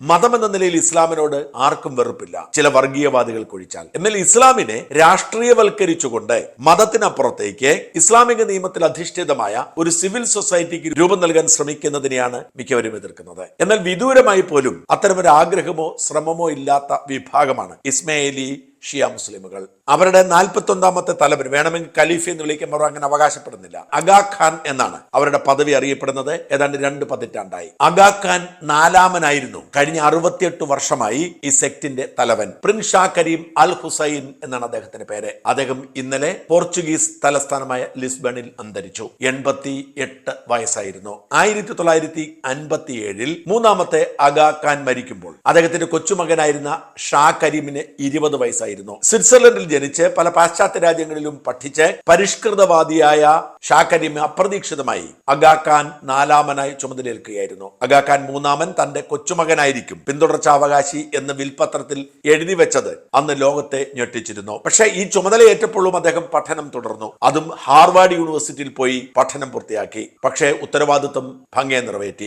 മതം എന്ന നിലയിൽ ഇസ്ലാമിനോട് ആർക്കും വെറുപ്പില്ല. ചില വർഗീയവാദികൾക്ക് ഒഴിച്ചാൽ എന്നാൽ ഇസ്ലാമിനെ രാഷ്ട്രീയവൽക്കരിച്ചുകൊണ്ട് മതത്തിനപ്പുറത്തേക്ക് ഇസ്ലാമിക നിയമത്തിൽ അധിഷ്ഠിതമായ ഒരു സിവിൽ സൊസൈറ്റിക്ക് രൂപം നൽകാൻ ശ്രമിക്കുന്നതിനെയാണ് മിക്കവരും എതിർക്കുന്നത്. എന്നാൽ വിദൂരമായി പോലും അത്തരമൊരു ആഗ്രഹമോ ശ്രമമോ ഇല്ലാത്ത വിഭാഗമാണ് ഇസ്മയിലി ഷിയ മുസ്ലിമുകൾ. അവരുടെ നാൽപ്പത്തി ഒന്നാമത്തെ തലവൻ വേണമെങ്കിൽ ഖലീഫ എന്ന് വിളിക്കുമ്പോൾ അങ്ങനെ അവകാശപ്പെടുന്നില്ല. അഗാ ഖാൻ എന്നാണ് അവരുടെ പദവി അറിയപ്പെടുന്നത്. ഏതാണ്ട് രണ്ട് പതിറ്റാണ്ടായി. അഗാ ഖാൻ നാലാമനായിരുന്നു. കഴിഞ്ഞ അറുപത്തിയെട്ട് വർഷമായി ഈ സെക്ടിന്റെ തലവൻ. Prince Shah Karim al Hussain എന്നാണ് അദ്ദേഹത്തിന്റെ പേര്. അദ്ദേഹം ഇന്നലെ പോർച്ചുഗീസ് തലസ്ഥാനമായ ലിസ്ബണിൽ അന്തരിച്ചു. എൺപത്തി എട്ട് വയസ്സായിരുന്നു. ആയിരത്തി തൊള്ളായിരത്തി അൻപത്തി ഏഴിൽ മൂന്നാമത്തെ അഗാ ഖാൻ മരിക്കുമ്പോൾ അദ്ദേഹത്തിന്റെ കൊച്ചുമകനായിരുന്ന ഷാ കരീമിന് ഇരുപത് വയസ്സായിരുന്നു. സ്വിറ്റ്സർലൻഡിൽ ജനിച്ച് പല പാശ്ചാത്യ രാജ്യങ്ങളിലും പഠിച്ച് പരിഷ്കൃതവാദിയായ ഷാ അപ്രതീക്ഷിതമായി അഗാഖാൻ നാലാമനായി ചുമതലയേൽക്കുകയായിരുന്നു. അഗാഖാൻ മൂന്നാമൻ തന്റെ കൊച്ചുമകനായിരിക്കും. പിന്തുടർച്ചാവകാശി എന്ന് വിൽപത്രത്തിൽ എഴുതി വെച്ചത് അന്ന് ലോകത്തെ ഞെട്ടിച്ചിരുന്നു. പക്ഷേ ഈ ചുമതലയേറ്റപ്പോഴും അദ്ദേഹം പഠനം തുടർന്നു. അതും ഹാർവാർഡ് യൂണിവേഴ്സിറ്റിയിൽ പോയി പഠനം പൂർത്തിയാക്കി. പക്ഷേ ഉത്തരവാദിത്വം ഭംഗിയെ നിറവേറ്റി.